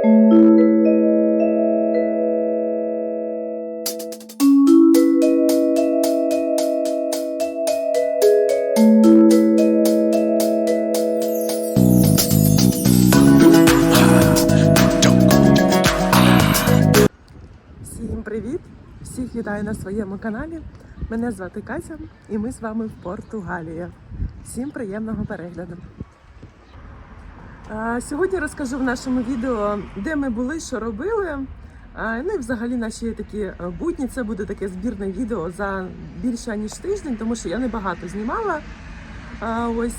Всіх вітаю на своєму каналі. Мене звати Катя і ми з вами в Португалії. Всім приємного перегляду. Сьогодні розкажу в нашому відео, де ми були, що робили. Ну і взагалі наші такі е, будні. Це буде таке збірне відео за більше ніж тиждень, тому що я небагато знімала. Ось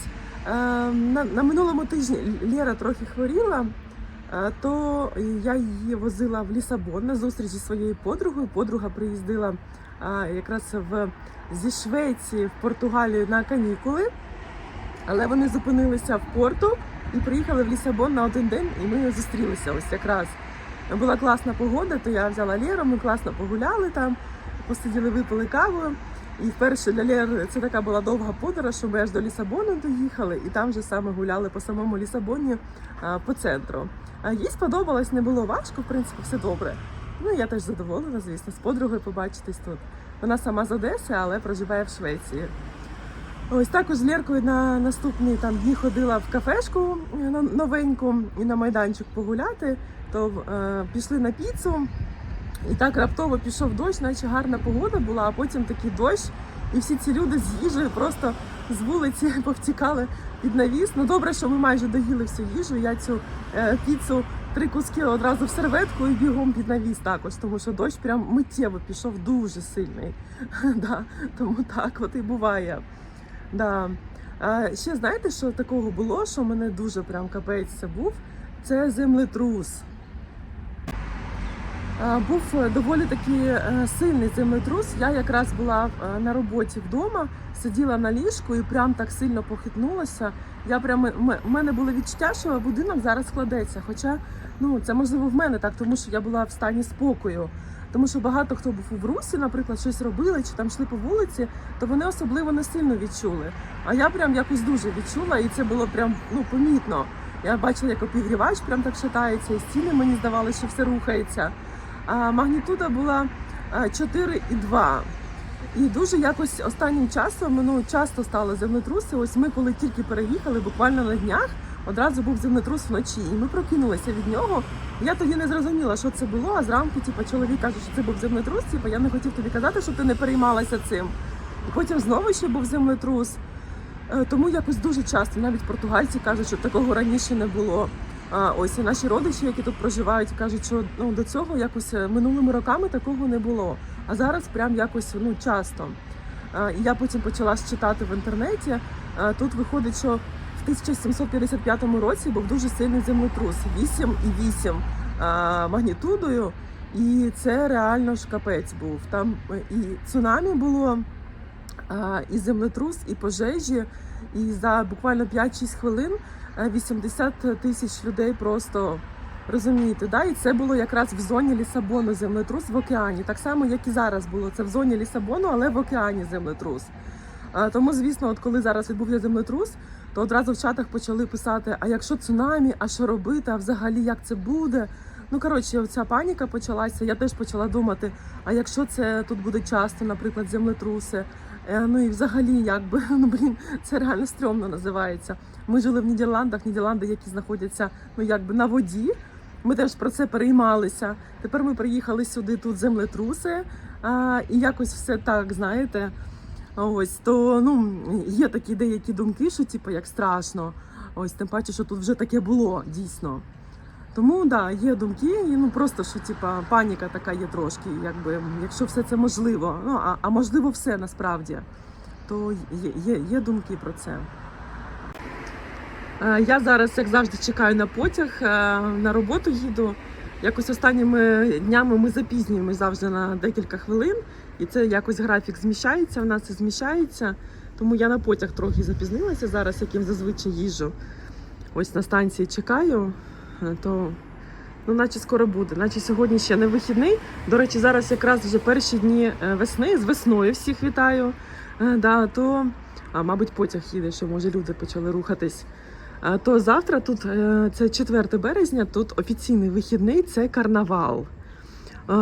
е, на, на минулому тижні Лєра трохи хворіла. Е, то я її возила в Лісабон на зустріч зі своєю подругою. Подруга приїздила якраз в зі Швеції в Португалію на канікули, але вони зупинилися в порту і приїхали в Лісабон на один день, і ми зустрілися ось якраз. Була класна погода, то я взяла Лєру, ми класно погуляли там, посиділи, випили каву. І вперше для Лєри це така була довга подорож, що ми аж до Лісабону доїхали, і там вже саме гуляли по самому Лісабоні по центру. А їй сподобалось, не було важко, в принципі, все добре. Ну я теж задоволена, звісно, з подругою побачитись тут. Вона сама з Одеси, але проживає в Швеції. Ось також з Лєркою на наступні там дні ходила в кафешку е, новеньку і на майданчик погуляти. То е, пішли на піцу, і так раптово пішов дощ, наче гарна погода була, а потім такий дощ, і всі ці люди з їжею просто з вулиці повтікали під навіс. Ну добре, що ми майже доїли всю їжу. Я цю е, піцу три куски одразу в серветку і бігом під навіс також, тому що дощ прям миттєво пішов дуже сильний. да, тому так от і буває. Да. Ще знаєте, що такого було, що мене дуже прям капець це був? Це землетрус. Був е, доволі такий е, сильний землетрус. Я якраз була е, на роботі вдома, сиділа на ліжку і прям так сильно похитнулася. Я прям в мене було відчуття, що будинок зараз складеться. Хоча ну це можливо в мене так, тому що я була в стані спокою. Тому що багато хто був у Брусі, наприклад, щось робили чи там йшли по вулиці, то вони особливо не сильно відчули. А я прям якось дуже відчула, і це було прям ну помітно. Я бачила, як обігрівач прям так шатається, і стіни мені здавалося, що все рухається. А магнітуда була а, 4,2. І дуже якось останнім часом ну часто стали землетруси. Ось ми, коли тільки переїхали, буквально на днях одразу був землетрус вночі, і ми прокинулися від нього. Я тоді не зрозуміла, що це було. А зранку, типу, чоловік каже, що це був землетрус. Типу, я не хотів тобі казати, щоб ти не переймалася цим. І потім знову ще був землетрус. Е, Тому якось дуже часто, навіть португальці кажуть, що такого раніше не було. Ось і наші родичі, які тут проживають, кажуть, що ну до цього якось е, минулими роками такого не було. А зараз прям якось ну часто. І я потім почала читати в інтернеті. Тут виходить, що в 1755 році був дуже сильний землетрус 8,8 а, магнітудою. І це реально ж капець був. Там е, і цунамі було, і землетрус, і пожежі. І за буквально 5-6 хвилин е, 80 тисяч людей просто розумієте, да? І це було якраз в зоні Лісабону землетрус в океані. Так само, як і зараз було. Це в зоні Лісабону, але в океані землетрус. Тому, звісно, от коли зараз відбувся землетрус, то одразу в чатах почали писати: а якщо цунамі, а що робити, а взагалі як це буде? Ну коротше, оця паніка почалася. Я теж почала думати: а якщо це тут буде часто, наприклад, землетруси, Е, ну і взагалі, якби ну блін, це реально стрьомно називається. Ми жили в Нідерландах, Нідерланди, які знаходяться ну якби на воді. Ми теж про це переймалися. Тепер ми приїхали сюди, тут землетруси, а, і якось все так, знаєте. Ось то ну є такі деякі думки, що типу як страшно. Ось тим паче, що тут вже таке було дійсно. Тому да, є думки, і ну просто що типа паніка така є трошки, якби якщо все це можливо. Ну а, а можливо, все насправді, то є, є, є думки про це. Е, Я зараз, як завжди, чекаю на потяг, е, на роботу їду. Якось останніми днями ми запізнюємось завжди на декілька хвилин, і це якось графік зміщається, в нас це зміщається. Тому я на потяг трохи запізнилася зараз, яким зазвичай їжу. Ось на станції чекаю, е, то ну, наче скоро буде. Наче сьогодні ще не вихідний. До речі, зараз якраз вже перші дні е, весни, з весною всіх вітаю. Е, Да, то, а, мабуть, потяг їде, що може люди почали рухатись. Е, То завтра тут це 4 березня, тут офіційний вихідний, це карнавал.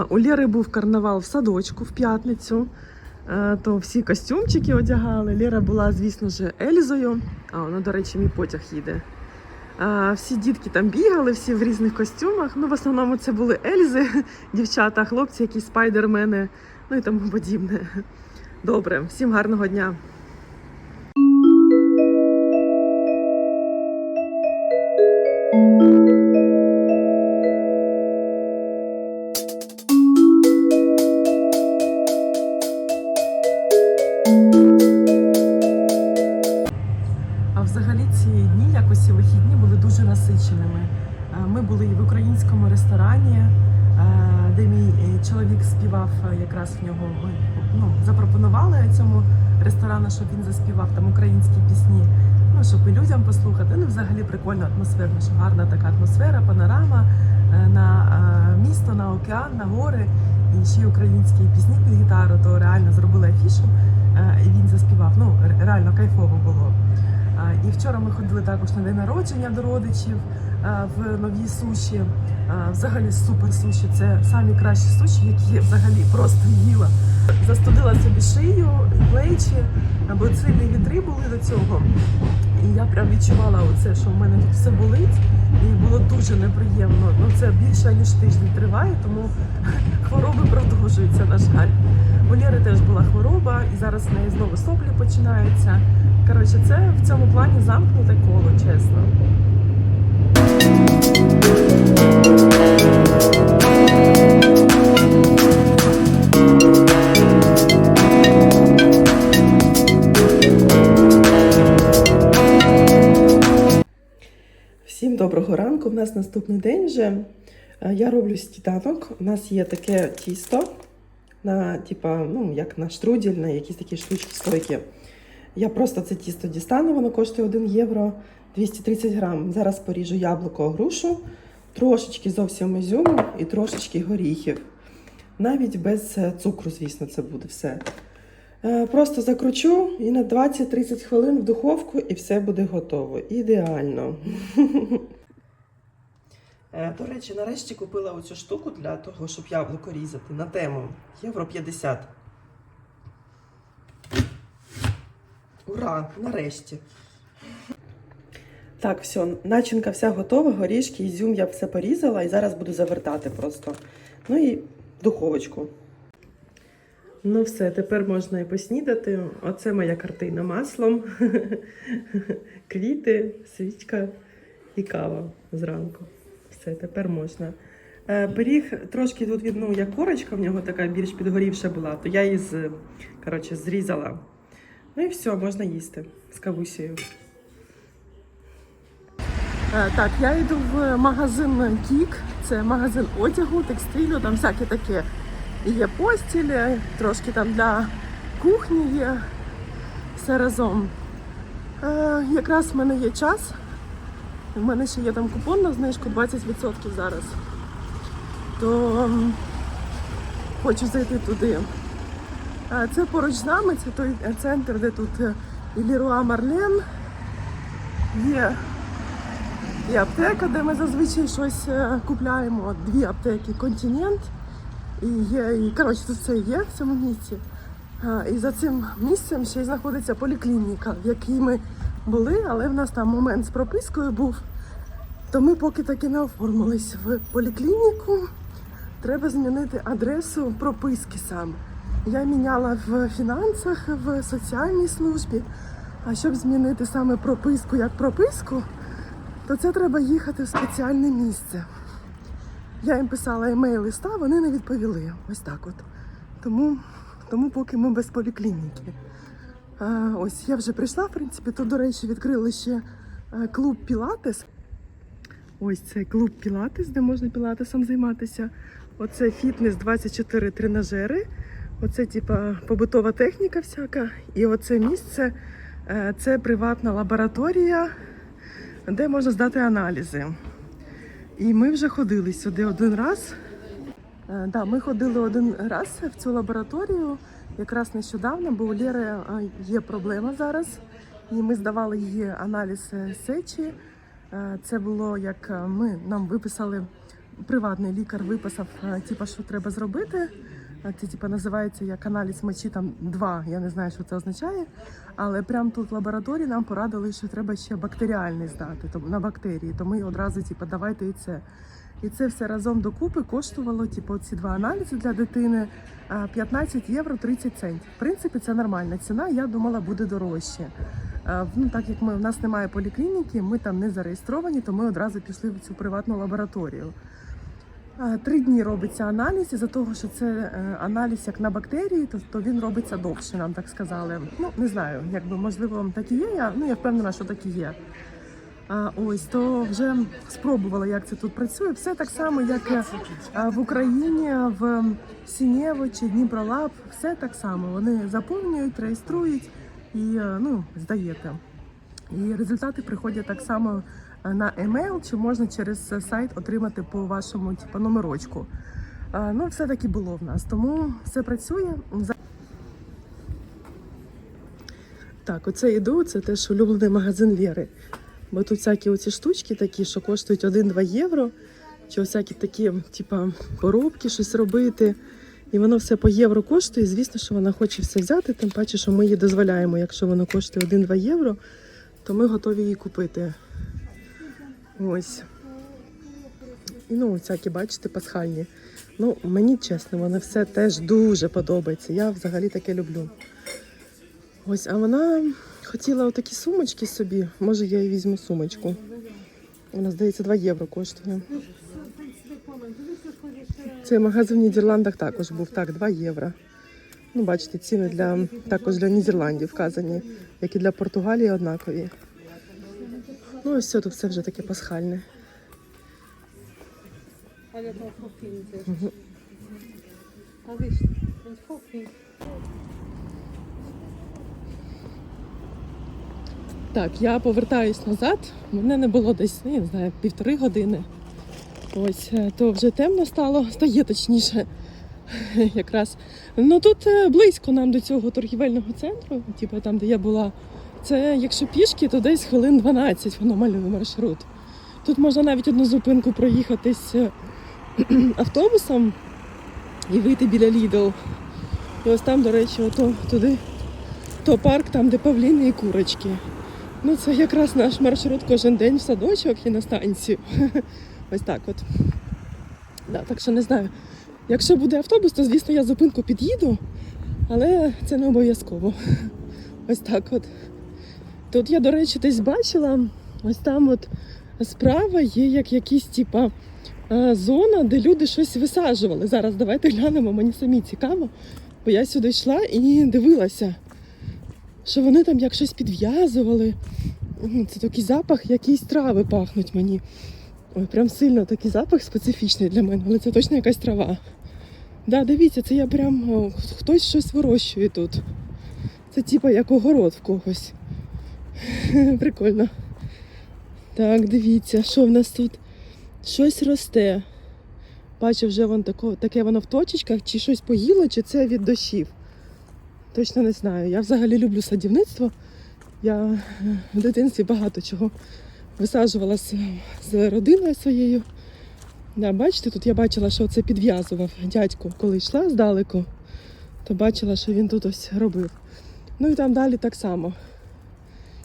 У Лєри був карнавал в садочку в п'ятницю. Е, То всі костюмчики одягали. Лєра була, звісно ж, Ельзою. А, ну, до речі, мій потяг їде. Всі дітки там бігали, всі в різних костюмах. Ну, в основному це були Ельзи, дівчата, хлопці, якісь спайдермени, ну і тому подібне. Добре, всім гарного дня. Чоловік співав е, якраз в нього. Ми ну, запропонували цьому ресторану, щоб він заспівав там українські пісні. Ну, щоб і людям послухати. Ну, взагалі прикольно, атмосферно, що гарна така атмосфера, панорама е, на е, місто, на океан, на гори. І ще й українські пісні під гітару, то реально зробили афішу, е, і він заспівав. Ну, ре- реально кайфово було. І вчора ми ходили також на день народження до родичів в новій суші. Взагалі супер суші. Це самі кращі суші, які я взагалі просто їла. Застудила собі шию, плечі, бо сильні вітри були до цього. І я прям відчувала оце, що в мене тут все болить, і було дуже неприємно. Ну це більше ніж тиждень триває, тому хвороби продовжуються, на жаль. У Лєри теж була хвороба, і зараз в неї знову соплі починаються. Коротше, це в цьому плані замкнуте коло, чесно. У нас наступний день вже. Е, Я роблю сніданок. У нас є таке тісто на, типа, ну, як на штрудель, на якісь такі штучки стойки. Я просто це тісто дістану, воно коштує 1 євро 230 грам. Зараз поріжу яблуко, грушу, трошечки зовсім ізюму і трошечки горіхів. Навіть без е, цукру, звісно, це буде все. Е, Просто закручу і на 20-30 хвилин в духовку, і все буде готово. Ідеально. Е, До речі, нарешті купила оцю штуку для того, щоб яблуко різати на тему. Євро 50. Ура! Нарешті. Так, все, начинка вся готова, горішки, ізюм я все порізала і зараз буду завертати просто. Ну і духовочку. Ну все, тепер можна і поснідати. Оце моя картина маслом. Квіти, свічка і кава зранку. Все, тепер можна. Е, Пиріг трошки тут від, ну, як корочка в нього така більш підгорівша була, то я її з, коротше, зрізала. Ну і все, можна їсти з кавусею. Е, Так, я йду в магазин Кік. Це магазин одягу, текстилю, там всяке таке. Є постіль, трошки там для кухні є все разом. Е, якраз в мене є час. У мене ще є там купон на знижку 20% зараз. То хочу зайти туди. Це поруч з нами, це той е, центр, де тут е, і Марлен. Є і аптека, де ми зазвичай щось е, купляємо. Дві аптеки Континент. І є, і коротше, тут все є в цьому місці. І за цим місцем ще й знаходиться поліклініка, в якій ми були, але в нас там момент з пропискою був. То ми поки таки не оформились в поліклініку. Треба змінити адресу прописки саме. Я міняла в фінансах, в соціальній службі. А щоб змінити саме прописку як прописку, то це треба їхати в спеціальне місце. Я їм писала емейл листа, вони не відповіли. Ось так от. Тому, тому поки ми без поліклініки. Ось я вже прийшла, в принципі, тут, до речі, відкрили ще е, клуб Пілатес. Ось це клуб Пілатес, де можна пілатесом займатися. Оце фітнес 24 тренажери. Оце, типа, побутова техніка всяка. І оце місце е, це приватна лабораторія, де можна здати аналізи. І ми вже ходили сюди один раз. Е, да, ми ходили один раз в цю лабораторію якраз нещодавно, бо у Лєри е, є проблема зараз. І ми здавали її аналіз е, сечі. Е, Це було як ми нам виписали, приватний лікар виписав, типу, що треба зробити. Це типу, називається як аналіз мочі там 2, я не знаю, що це означає. Але прямо тут в лабораторії нам порадили, що треба ще бактеріальний здати на бактерії. То ми одразу, типу, давайте і це. І це все разом докупи коштувало, типу, ці два аналізи для дитини 15 євро 30 центів. В принципі, це нормальна ціна. Я думала, буде дорожче. Ну, так як ми в нас немає поліклініки, ми там не зареєстровані, то ми одразу пішли в цю приватну лабораторію. Три дні робиться аналіз, із-за того, що це е, аналіз як на бактерії, то, то він робиться довше, нам так сказали. Ну, не знаю, якби можливо так і є. Я, ну, я впевнена, що так і є. Ось то вже спробувала, як це тут працює. Все так само, як в Україні, в Сінєво чи Дніпролаб, все так само. Вони заповнюють, реєструють і е, ну, здаєте. І результати приходять так само е, на емейл, чи можна через сайт отримати по вашому типу, номерочку. Ну, все таки було в нас, тому все працює. Так, оце іду, це теж улюблений магазин Лєри. Бо тут всякі оці штучки такі, що коштують 1-2 євро, чи всякі такі, типа, поробки, щось робити. І воно все по євро коштує. Звісно, що вона хоче все взяти, тим паче, що ми її дозволяємо. Якщо воно коштує 1-2 євро, то ми готові її купити. Ось. Ну, всякі, бачите, пасхальні. Ну, мені чесно, воно все теж дуже подобається. Я взагалі таке люблю. Ось, а вона хотіла отакі сумочки собі. Може, я їй візьму сумочку. Вона, здається, 2 євро коштує. Цей магазин в Нідерландах також був. Так, 2 євро. Ну, бачите, ціни для також для Нідерландів вказані, як і для Португалії однакові. Ну, ось все тут все вже таке пасхальне. Olha, Так, я повертаюсь назад. Мене не було десь, ну, не знаю, півтори години. Ось, е, то вже темно стало, стає точніше. Якраз. Ну тут е, близько нам до цього торгівельного центру, типу там, де я була. Це якщо пішки, то десь хвилин 12 воно малює маршрут. Тут можна навіть одну зупинку проїхатись е, автобусом і вийти біля Lidl. І ось там, до речі, ото туди, то парк, там, де павліни і курочки. Ну, це якраз наш маршрут кожен день в садочок і на станцію. Ось так от. Да, так що не знаю. Якщо буде автобус, то звісно я зупинку під'їду, але це не обов'язково. Ось так от. Тут я, до речі, десь бачила, ось там от справа є як якісь типа зона, де люди щось висаджували. Зараз давайте глянемо, мені самі цікаво. Бо я сюди йшла і дивилася, що вони там як щось підв'язували. Це такий запах, якісь трави пахнуть мені. Ой, прям сильно такий запах специфічний для мене, але це точно якась трава. Да, дивіться, це я прям хтось щось вирощує тут. Це типа як огород в когось. Прикольно. Так, дивіться, що в нас тут? Щось росте. Бачу, вже вон тако, таке воно в точечках, чи щось поїло, чи це від дощів. Точно не знаю. Я взагалі люблю садівництво. Я в дитинстві багато чого висаджувала з, родиною своєю. Да, бачите, тут я бачила, що це підв'язував дядько, коли йшла здалеку, то бачила, що він тут ось робив. Ну і там далі так само.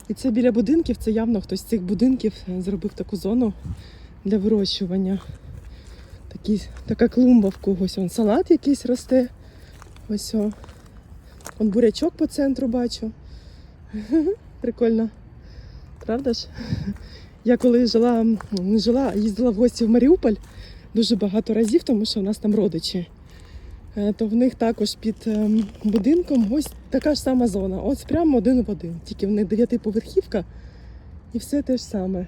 І це біля будинків, це явно хтось з цих будинків зробив таку зону для вирощування. Такі, така клумба в когось. Вон салат якийсь росте. Ось о. Бурячок по центру бачу. Прикольно. Правда ж? Я коли жила, жила, їздила в гості в Маріуполь дуже багато разів, тому що у нас там родичі. Е, То в них також під ем, будинком ось така ж сама зона. Ось прямо один в один. Тільки в них дев'ятиповерхівка і все те ж саме.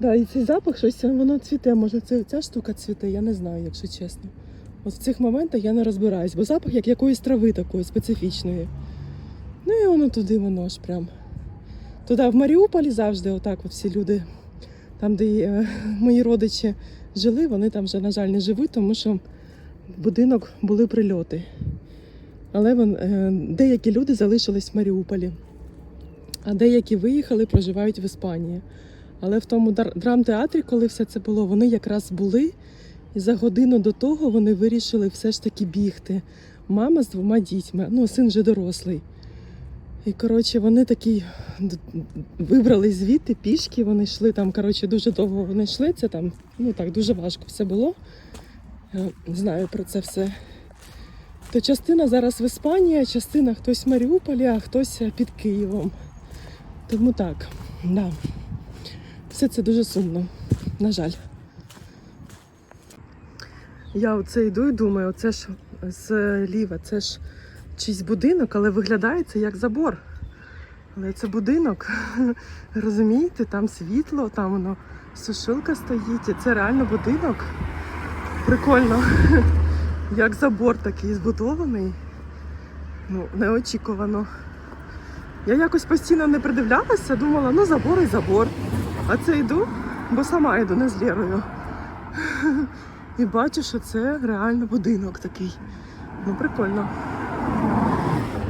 Да, і цей запах щось воно цвіте. Може, це ця штука цвіте, я не знаю, якщо чесно. От в цих моментах я не розбираюсь, бо запах як якоїсь трави такої специфічної. Ну і воно туди, воно ж прям. Туди в Маріуполі завжди отак от всі люди, там, де е, мої родичі жили, вони там вже, на жаль, не живуть, тому що в будинок були прильоти. Але вон, е, деякі люди залишились в Маріуполі. а деякі виїхали, проживають в Іспанії. Але в тому драмтеатрі, коли все це було, вони якраз були. І за годину до того вони вирішили все ж таки бігти. Мама з двома дітьми, ну син вже дорослий. І коротше, вони такі вибрали звідти пішки. Вони йшли там. Коротше, дуже довго вони йшли. Це там ну так дуже важко все було. Я знаю про це все. То частина зараз в Іспанії, частина хтось в Маріуполі, а хтось під Києвом. Тому так, да. Все це дуже сумно, на жаль. Я оце йду і думаю, оце ж зліва, це ж чийсь будинок, але виглядає це як забор. Але це будинок. Розумієте, там світло, там воно сушилка стоїть, і це реально будинок. Прикольно. Як забор такий збудований. Ну, неочікувано. Я якось постійно не придивлялася, думала, ну забор і забор. А це йду, бо сама йду не з Лєрою. І бачу, що це реально будинок такий. Ну, прикольно.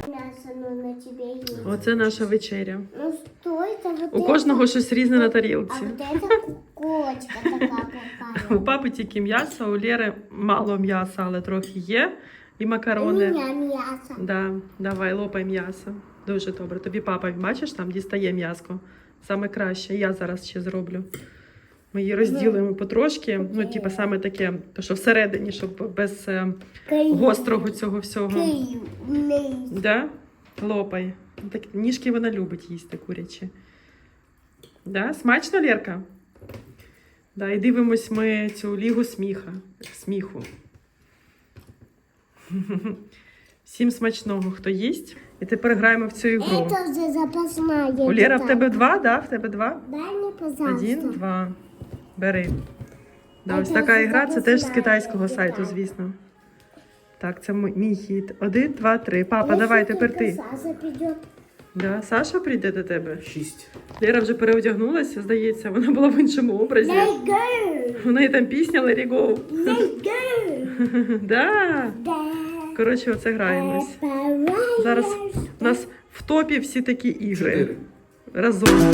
Мясо, ну на тебе есть. Оце наша вечеря. Ну что это вот У это? кожного щось різне на А тарілці. вот это кочка такая У плохая. папи тільки м'ясо, у Лєри мало м'яса, але трохи є. І У макарони. меня мясо. Да, давай, лопай м'ясо. Дуже добре. Тобі папа, бачиш, там дістає м'яско. Саме краще. Я зараз ще зроблю. Ми її розділимо потрошки. Ну, типу, саме таке, то що всередині, щоб без е, гострого цього всього. Да? Лопай. Так, ніжки вона любить їсти курячі. Да? Смачно, Лерка? Да, і дивимось ми цю лігу сміха. сміху. Всім смачного, хто їсть. І тепер граємо в цю ігру. Это уже запасная. У Лера в тебе два, да? В тебе два? Дай мне, пожалуйста. Один, два. Бери. Да, ось така ігра, це теж з китайського сайту, звісно. Так, це мій мій хід. Один, два, три. Папа, давай, тепер ти. Саша придет. Да, Саша прийде до тебе. Шість. Лера вже переодягнулася, здається, вона була в іншому образі. Let go. У неї там пісня Let it go. Let go. Да. Да. Коротше, оце граємось. Зараз у нас в топі всі такі ігри. Чотири. Разом.